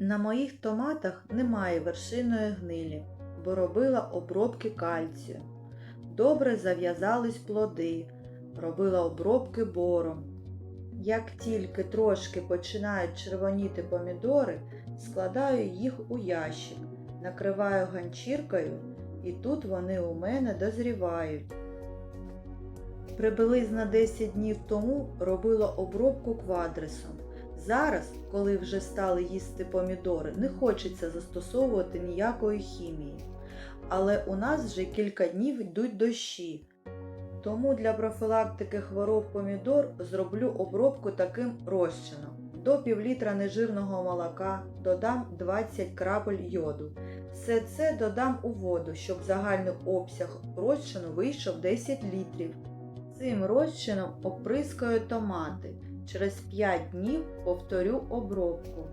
На моїх томатах немає вершиної гнилі, бо робила обробки кальцію. Добре зав'язались плоди, робила обробки бором. Як тільки трошки починають червоніти помідори, складаю їх у ящик, накриваю ганчіркою, і тут вони у мене дозрівають. Приблизно 10 днів тому робила обробку квадрисом. Зараз, коли вже стали їсти помідори, не хочеться застосовувати ніякої хімії. Але у нас вже кілька днів йдуть дощі. Тому для профілактики хвороб помідор зроблю обробку таким розчином. До півлітра нежирного молока додам 20 крапель йоду. Все це додам у воду, щоб загальний обсяг розчину вийшов 10 літрів. Цим розчином оприскаю томати. Через 5 днів повторю обробку.